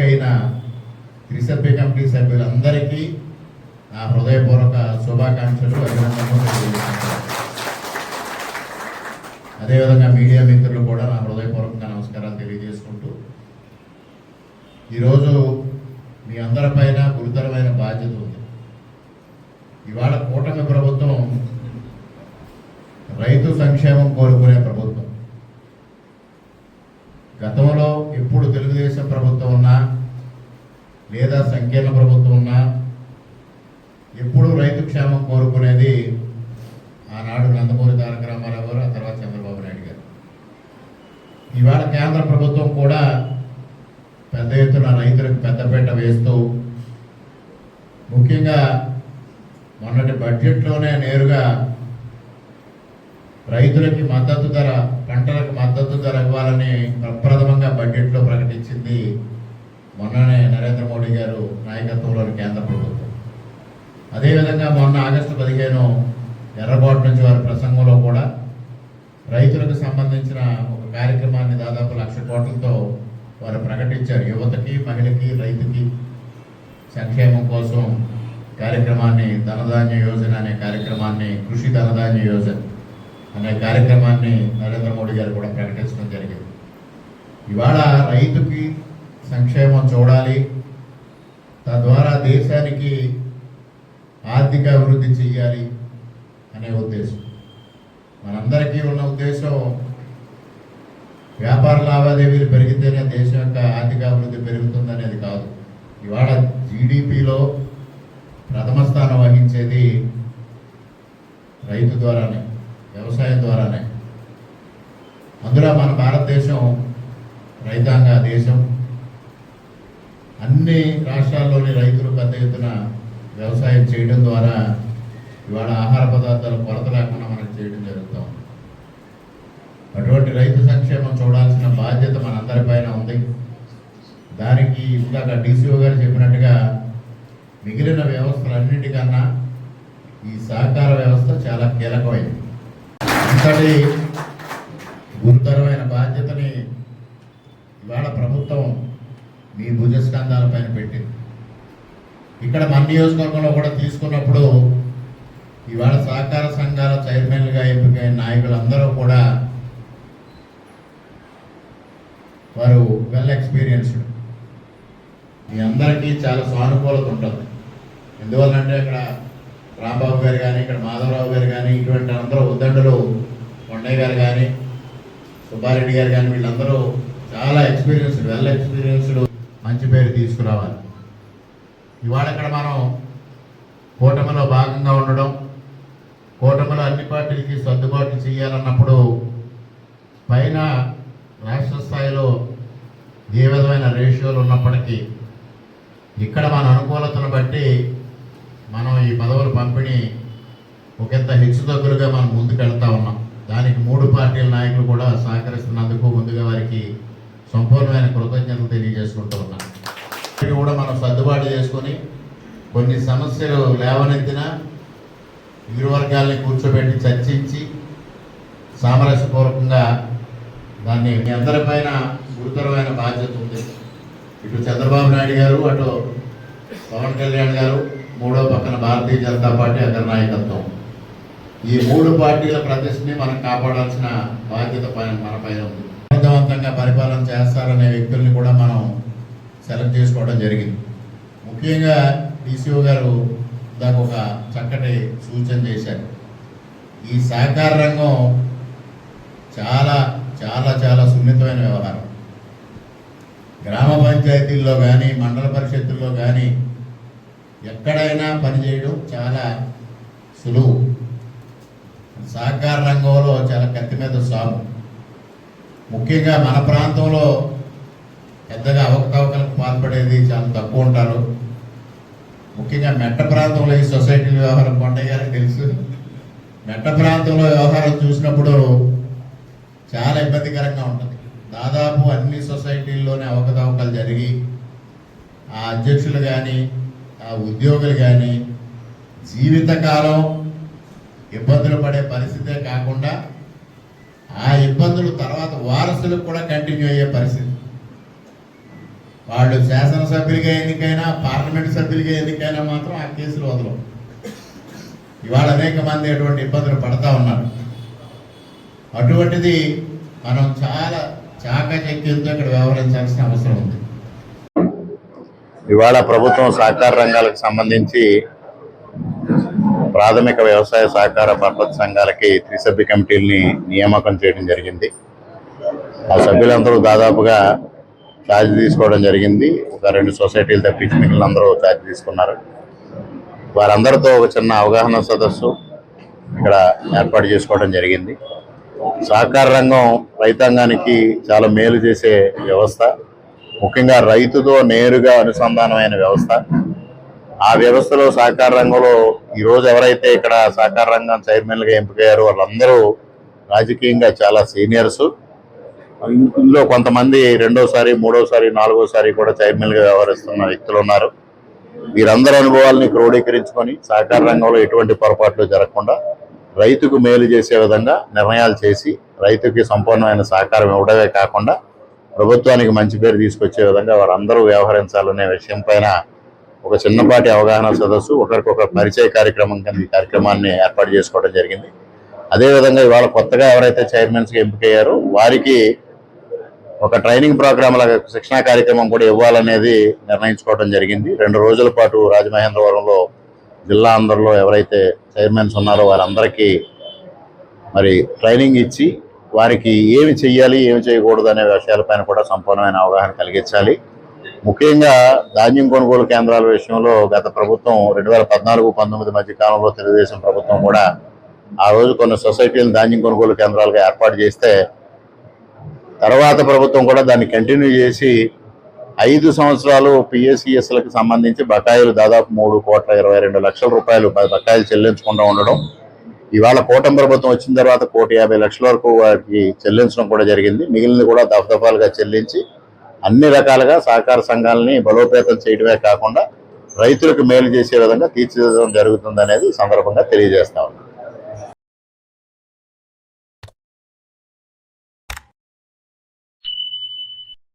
ఎన్నికైన త్రిసభ్య కమిటీ సభ్యులందరికీ నా హృదయపూర్వక శుభాకాంక్షలు అభినందనలు అదేవిధంగా మీడియా మిత్రులు కూడా నా హృదయపూర్వక నమస్కారాలు తెలియజేసుకుంటూ ఈరోజు మీ అందరిపైన గురుతరమైన బాధ్యత ఉంది. ఇవాళ కూటమి ప్రభుత్వం రైతు సంక్షేమం కోరుకునే ప్రభుత్వం. గతంలో ఎప్పుడు తెలుగుదేశం ప్రభుత్వం ఉన్నా లేదా సంకీర్ణ ప్రభుత్వం ఉన్నా ఎప్పుడు రైతు క్షేమం కోరుకునేది ఆనాడు నందమూరి తారక రామారావు గారు ఆ తర్వాత చంద్రబాబు నాయుడు గారు. ఇవాళ కేంద్ర ప్రభుత్వం కూడా పెద్ద ఎత్తున రైతులకు పెద్దపీట వేస్తూ ముఖ్యంగా మొన్నటి బడ్జెట్లోనే నేరుగా రైతులకి మద్దతు ధర పంటలకు మద్దతు ధర ఇవ్వాలని ప్రప్రథమంగా బడ్జెట్లో ప్రకటించింది మోడీ గారు నాయకత్వంలోని కేంద్ర ప్రభుత్వం. అదేవిధంగా మొన్న ఆగస్టు పదిహేను ఎర్రబాటు నుంచి వారి ప్రసంగంలో కూడా రైతులకు సంబంధించిన ఒక కార్యక్రమాన్ని దాదాపు లక్ష కోట్లతో వారు ప్రకటించారు. యువతకి మహిళకి రైతుకి సంక్షేమం కోసం కార్యక్రమాన్ని ధనధాన్య యోజన అనే కార్యక్రమాన్ని కృషి ధనధాన్య యోజన అనే కార్యక్రమాన్ని నరేంద్ర మోడీ గారు కూడా ప్రకటించడం జరిగింది. ఇవాళ రైతుకి సంక్షేమం చూడాలి తద్వారా దేశానికి ఆర్థిక అభివృద్ధి చెయ్యాలి అనే ఉద్దేశం. మనందరికీ ఉన్న ఉద్దేశం వ్యాపార లావాదేవీలు పెరిగితేనే దేశం యొక్క ఆర్థిక అభివృద్ధి పెరుగుతుందనేది కాదు. ఇవాళ జీడిపిలో ప్రథమ స్థానం వహించేది రైతు ద్వారానే వ్యవసాయం ద్వారానే. అందులో మన భారతదేశం రైతాంగ దేశం అన్ని రాష్ట్రాల్లోని రైతులు పెద్ద ఎత్తున వ్యవసాయం చేయడం ద్వారా ఇవాళ ఆహార పదార్థాల కొరత లేకుండా మనకు చేయడం జరుగుతాం అటువంటి రైతు సంక్షేమం చూడాల్సిన బాధ్యత మనందరిపైన ఉంది. దానికి ఇందాక డీసీఓ గారు చెప్పినట్టుగా మిగిలిన వ్యవస్థలన్నిటికన్నా ఈ సహకార వ్యవస్థ చాలా కీలకమైంది. అంతటి గురుతరమైన బాధ్యతని ఇవాళ ప్రభుత్వం మీ భుజస్కంధాలపైన పెట్టింది. ఇక్కడ మన నియోజకవర్గంలో కూడా తీసుకున్నప్పుడు ఇవాళ సహకార సంఘాల చైర్మన్లుగా ఎంపికైన నాయకులందరూ కూడా వారు వెల్ ఎక్స్పీరియన్స్డ్ మీ అందరికీ చాలా సానుకూలత ఉంటుంది. ఎందువల్లంటే ఇక్కడ రాంబాబు గారు కానీ ఇక్కడ మాధవరావు గారు కానీ ఇటువంటి అందరూ ఉద్దండులు కొండయ్య గారు కానీ సుబ్బారెడ్డి గారు కానీ వీళ్ళందరూ చాలా ఎక్స్పీరియన్స్డ్ వెల్ ఎక్స్పీరియన్స్డ్ మంచి పేరు తీసుకురావాలి. ఇవాళ ఇక్కడ మనం కూటమిలో భాగంగా ఉండడం కూటమిలో అన్ని పార్టీలకి సర్దుబాటు చేయాలన్నప్పుడు పైన రాష్ట్ర స్థాయిలో ఏ విధమైన రేషియోలు ఉన్నప్పటికీ ఇక్కడ మన అనుకూలతను బట్టి మనం ఈ పదవుల పంపిణీ ఒకంత హెచ్చుతగ్గులుగా మనం ముందుకెళ్తా ఉన్నాం. దానికి మూడు పార్టీల నాయకులు కూడా సహకరిస్తున్నందుకు ముందుగా వారికి సంపూర్ణమైన కృతజ్ఞతలు తెలియజేసుకుంటాం ఉన్నాం ఇది కూడా మనం సర్దుబాటు చేసుకొని కొన్ని సమస్యలు లేవనెత్తిన ఇరు వర్గాల్ని కూర్చోబెట్టి చర్చించి సామరస్యపూర్వకంగా దాన్ని మీ అందరిపైన గురుతరమైన బాధ్యత ఉంది. ఇటు చంద్రబాబు నాయుడు గారు అటు పవన్ కళ్యాణ్ గారు మూడో పక్కన భారతీయ జనతా పార్టీ అగ్ర నాయకత్వం. ఈ మూడు పార్టీల ప్రతిష్టని మనం కాపాడాల్సిన బాధ్యత పైన మన పైన ఉంది. సమర్థవంతంగా పరిపాలన చేస్తారనే వ్యక్తుల్ని కూడా మనం సెలెక్ట్ చేసుకోవడం జరిగింది. ముఖ్యంగా డిసిఓ గారు దాకా ఒక చక్కటి సూచన చేశారు. ఈ సహకార రంగం చాలా చాలా చాలా సున్నితమైన వ్యవహారం. గ్రామ పంచాయతీల్లో కానీ మండల పరిషత్తుల్లో కానీ ఎక్కడైనా పనిచేయడం చాలా సులువు. సహకార రంగంలో చాలా కత్తి మీద సాము. ముఖ్యంగా మన ప్రాంతంలో పెద్దగా అవకతవకలకు పాల్పడేది చాలా తక్కువ ఉంటారు. ముఖ్యంగా మెట్ట ప్రాంతంలో ఈ సొసైటీ వ్యవహారం పండగ గారికి తెలుసు. మెట్ట ప్రాంతంలో వ్యవహారం చూసినప్పుడు చాలా ఇబ్బందికరంగా ఉంటుంది. దాదాపు అన్ని సొసైటీల్లోనే అవకతవకలు జరిగి ఆ అధ్యక్షులు కానీ ఆ ఉద్యోగులు కానీ జీవితకాలం ఇబ్బందులు పడే పరిస్థితే కాకుండా ఆ ఇబ్బందులు తర్వాత వారసులకు కూడా కంటిన్యూ అయ్యే పరిస్థితి. వాళ్ళు శాసనసభ్యులుగా ఎన్నికైనా పార్లమెంట్ సభ్యులుగా ఎన్నికైనా మాత్రం ఆ కేసులు వదలవు. ఇవాళ అనేక మంది అటువంటి ఇబ్బందులు పడతా ఉన్నారు. అటువంటిది మనం చాలా చాకచక్యంతో ఇక్కడ వ్యవహరించాల్సిన అవసరం ఉంది. ఇవాళ ప్రభుత్వం సహకార రంగాలకు సంబంధించి ప్రాథమిక వ్యవసాయ సహకార పరపతి సంఘాలకి త్రిసభ్య కమిటీల్ని నియామకం చేయడం జరిగింది. ఆ సభ్యులందరూ దాదాపుగా ఛార్జ్ తీసుకోవడం జరిగింది. ఒక రెండు సొసైటీలు తప్పించి మిగిలిన అందరూ ఛార్జ్ తీసుకున్నారు. వారందరితో ఒక చిన్న అవగాహన సదస్సు ఇక్కడ ఏర్పాటు చేసుకోవడం జరిగింది. సహకార రంగం రైతాంగానికి చాలా మేలు చేసే వ్యవస్థ. ముఖ్యంగా రైతుతో నేరుగా అనుసంధానమైన వ్యవస్థ. ఆ వ్యవస్థలో సహకార రంగంలో ఈరోజు ఎవరైతే ఇక్కడ సహకార రంగం చైర్మన్లుగా ఎంపికయ్యారో వాళ్ళందరూ రాజకీయంగా చాలా సీనియర్స్. ఇందులో కొంతమంది రెండోసారి మూడోసారి నాలుగోసారి కూడా చైర్మన్గా వ్యవహరిస్తున్న వ్యక్తులు ఉన్నారు. వీరందరి అనుభవాల్ని క్రోడీకరించుకొని సహకార రంగంలో ఎటువంటి పొరపాట్లు జరగకుండా రైతుకు మేలు చేసే విధంగా నిర్ణయాలు చేసి రైతుకి సంపూర్ణమైన సహకారం ఇవ్వడమే కాకుండా ప్రభుత్వానికి మంచి పేరు తీసుకొచ్చే విధంగా వారందరూ వ్యవహరించాలనే విషయం పైన ఒక చిన్నపాటి అవగాహన సదస్సు ఒకరికొకరు పరిచయ కార్యక్రమం కింద ఈ కార్యక్రమాన్ని ఏర్పాటు చేసుకోవడం జరిగింది. అదేవిధంగా ఇవాళ కొత్తగా ఎవరైతే చైర్మన్స్గా ఎంపికయ్యారో వారికి ఒక ట్రైనింగ్ ప్రోగ్రామ్ లాగా శిక్షణా కార్యక్రమం కూడా ఇవ్వాలనేది నిర్ణయించుకోవడం జరిగింది. రెండు రోజుల పాటు రాజమహేంద్రవరంలో జిల్లా అందరిలో ఎవరైతే చైర్మన్స్ ఉన్నారో వారందరికీ మరి ట్రైనింగ్ ఇచ్చి వారికి ఏమి చెయ్యాలి ఏమి చేయకూడదు అనే విషయాలపైన కూడా సంపూర్ణమైన అవగాహన కలిగించాలి. ముఖ్యంగా ధాన్యం కొనుగోలు కేంద్రాల విషయంలో గత ప్రభుత్వం రెండు వేల పద్నాలుగు పంతొమ్మిది మధ్య కాలంలో తెలుగుదేశం ప్రభుత్వం కూడా ఆ రోజు కొన్ని సొసైటీలు ధాన్యం కొనుగోలు కేంద్రాలుగా ఏర్పాటు చేస్తే తర్వాత ప్రభుత్వం కూడా దాన్ని కంటిన్యూ చేసి ఐదు సంవత్సరాలు పిఎస్సిఎస్లకు సంబంధించి బకాయిలు దాదాపు మూడు కోట్ల ఇరవై రెండు లక్షల రూపాయలు బకాయిలు చెల్లించకుండా ఉండడం. ఇవాళ కూటమి ప్రభుత్వం వచ్చిన తర్వాత కోటి యాభై లక్షల వరకు వారికి చెల్లించడం కూడా జరిగింది. మిగిలినది కూడా దఫదఫాలుగా చెల్లించి అన్ని రకాలుగా సహకార సంఘాలని బలోపేతం చేయడమే కాకుండా రైతులకు మేలు చేసే విధంగా తీర్చిదిద్దడం జరుగుతుంది అనేది సందర్భంగా తెలియజేస్తా ఉన్నాం.